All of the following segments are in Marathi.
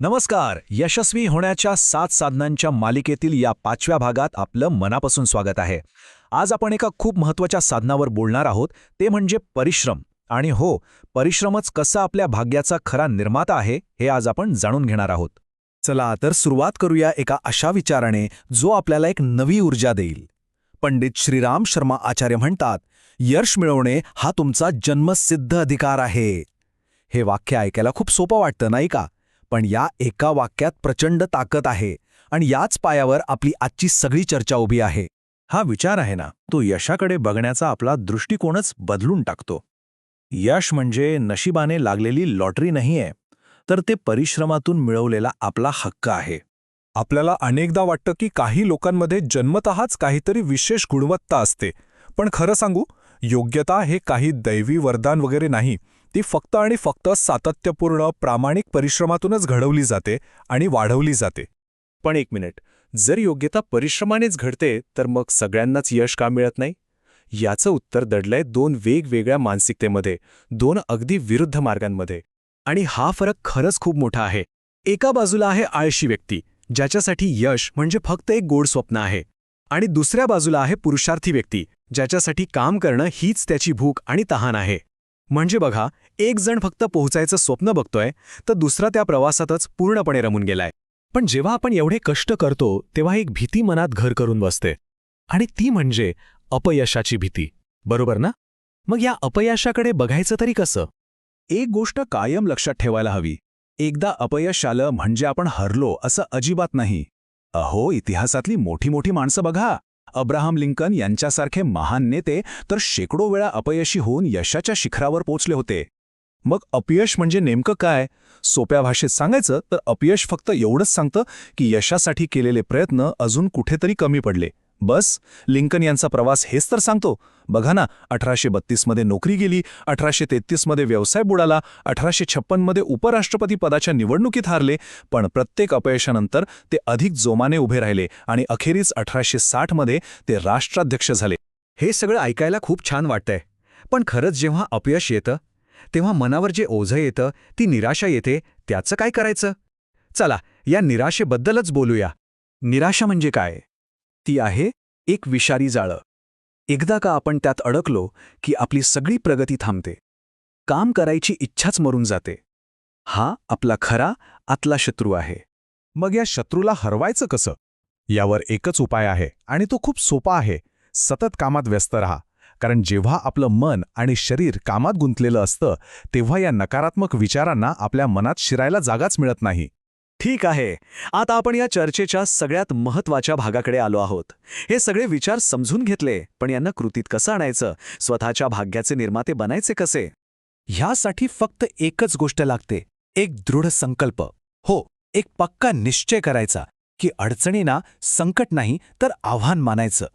नमस्कार यशस्वी होण्याच्या सात साधनांच्या मालिकेतील या पाचव्या भागात आपलं मनापासून स्वागत आहे. आज आपण एका खूप महत्त्वाच्या साधनावर बोलणार आहोत ते म्हणजे परिश्रम. आणि हो परिश्रमच कसा आपल्या भाग्याचा खरा निर्माता आहे हे आज आपण जाणून घेणार आहोत. चला तर सुरुवात करूया एका अशा विचाराने जो आपल्याला एक नवी ऊर्जा देईल. पंडित श्रीराम शर्मा आचार्य म्हणतात यश मिळवणे हा तुमचा जन्मसिद्ध अधिकार आहे. हे वाक्य ऐकायला खूप सोपं वाटतं नाही का? पण या एका वाक्यात प्रचंड ताकद आहे आणि याच पायावर आपली आजची सगळी चर्चा उभी आहे. हा विचार आहे ना तो यशाकडे बघण्याचा आपला दृष्टिकोनच बदलून टाकतो. यश म्हणजे नशिबाने लागलेली लॉटरी नाहीये तर ते परिश्रमातून मिळवलेला आपला हक्क आहे. आपल्याला अनेकदा वाटतं की काही लोकांमध्ये जन्मतःच काहीतरी विशेष गुणवत्ता असते. पण खरं सांगू योग्यता हे काही दैवी वरदान वगैरे नाही ती फक्त आणि फक्त सातत्यपूर्ण प्रामाणिक परिश्रमातूनच घडवली जाते आणि वाढवली जाते. पण एक मिनिट जर योग्यता परिश्रमानेच घडते तर मग सगळ्यांनाच यश का मिळत नाही? याचं उत्तर दडलंय दोन वेगवेगळ्या मानसिकतेमध्ये दोन अगदी विरुद्ध मार्गांमध्ये. आणि हा फरक खरंच खूप मोठा आहे. एका बाजूला आहे आळशी व्यक्ती ज्याच्यासाठी यश म्हणजे फक्त एक गोड स्वप्न आहे. आणि दुसऱ्या बाजूला आहे पुरुषार्थी व्यक्ती ज्याच्यासाठी काम करणं हीच त्याची भूक आणि तहान आहे. म्हणजे बघा एक जण फक्त पोहोचायचं स्वप्न बघतोय तर दुसरा त्या प्रवासातच पूर्णपणे रमून गेलाय. पण जेव्हा आपण एवढे कष्ट करतो तेव्हा एक भीती मनात घर करून बसते. आणि ती म्हणजे अपयशाची भीती. बरोबर ना? मग या अपयशाकडे बघायचं तरी कसं? एक गोष्ट कायम लक्षात ठेवायला हवी. एकदा अपयश आलं म्हणजे आपण हरलो असं अजिबात नाही. अहो इतिहासातली मोठी मोठी माणसं बघा. अब्राहम लिंकन यांच्यासारखे महान नेते तर शेकडो वेळा अपयशी होऊन यशाच्या शिखरावर पोचले होते. मग अपयश म्हणजे नेमकं काय? सोप्या भाषेत सांगायचं तर अपयश फक्त एवढंच सांगतं की यशासाठी केलेले प्रयत्न अजून कुठेतरी कमी पडले. बस लिंकन यांचा प्रवास हेच तर सांगतो. बघा ना अठराशे बत्तीसमध्ये नोकरी गेली अठराशे तेहतीसमध्ये व्यवसाय बुडाला अठराशे छप्पनमध्ये उपराष्ट्रपती पदाच्या निवडणुकीत हारले पण प्रत्येक अपयशानंतर ते अधिक जोमाने उभे राहिले आणि अखेरीस अठराशे साठमध्ये ते राष्ट्राध्यक्ष झाले. हे सगळं ऐकायला खूप छान वाटतंय. पण खरंच जेव्हा अपयश येतं तेव्हा मनावर जे ओझं येतं ती निराशा येते त्याचं काय करायचं? चला या निराशेबद्दलच बोलूया. निराशा म्हणजे काय? ती आहे एक विषारी जाळं. एकदा का आपण त्यात अडकलो की आपली सगळी प्रगती थांबते. काम करायची इच्छाच मरून जाते. हा आपला खरा आतला शत्रू आहे. मग या शत्रूला हरवायचं कसं? यावर एकच उपाय आहे आणि तो खूप सोपा आहे. सतत कामात व्यस्त रहा. कारण जेव्हा आपलं मन आणि शरीर कामात गुंतलेलं असतं तेव्हा या नकारात्मक विचारांना आपल्या मनात शिरायला जागाच मिळत नाही. ठीक आहे आता आपण या चर्चेच्या सगळ्यात महत्त्वाच्या भागाकडे आलो आहोत. हे सगळे विचार समजून घेतले पण यांना कृतीत कसं आणायचं? स्वतःच्या भाग्याचे निर्माते बनायचे कसे? ह्यासाठी फक्त एकच गोष्ट लागते एक दृढ संकल्प. हो एक पक्का निश्चय करायचा की अडचणींना संकट नाही तर आव्हान मानायचं.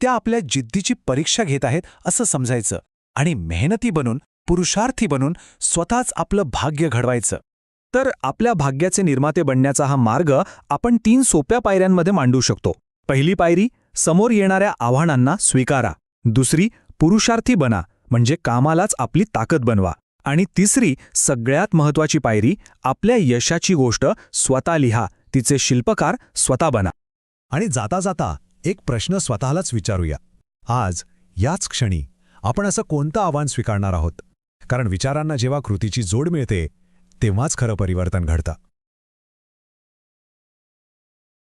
त्या आपल्या जिद्दीची परीक्षा घेत आहेत असं समजायचं आणि मेहनती बनून पुरुषार्थी बनून स्वतःच आपलं भाग्य घडवायचं. तर आपल्या भाग्याचे निर्माते बनण्याचा हा मार्ग आपण तीन सोप्या पायऱ्यांमध्ये मांडू शकतो. पहिली पायरी समोर येणाऱ्या आव्हानांना स्वीकारा. दुसरी पुरुषार्थी बना म्हणजे कामालाच आपली ताकद बनवा. आणि तिसरी सगळ्यात महत्वाची पायरी आपल्या यशाची गोष्ट स्वतः लिहा तिचे शिल्पकार स्वतः बना. आणि जाता जाता एक प्रश्न स्वतःलाच विचारूया. आज याच क्षणी आपण असं कोणतं आव्हान स्वीकारणार आहोत? कारण विचारांना जेव्हा कृतीची जोड मिळते तेव्हाच खरं परिवर्तन घडतं.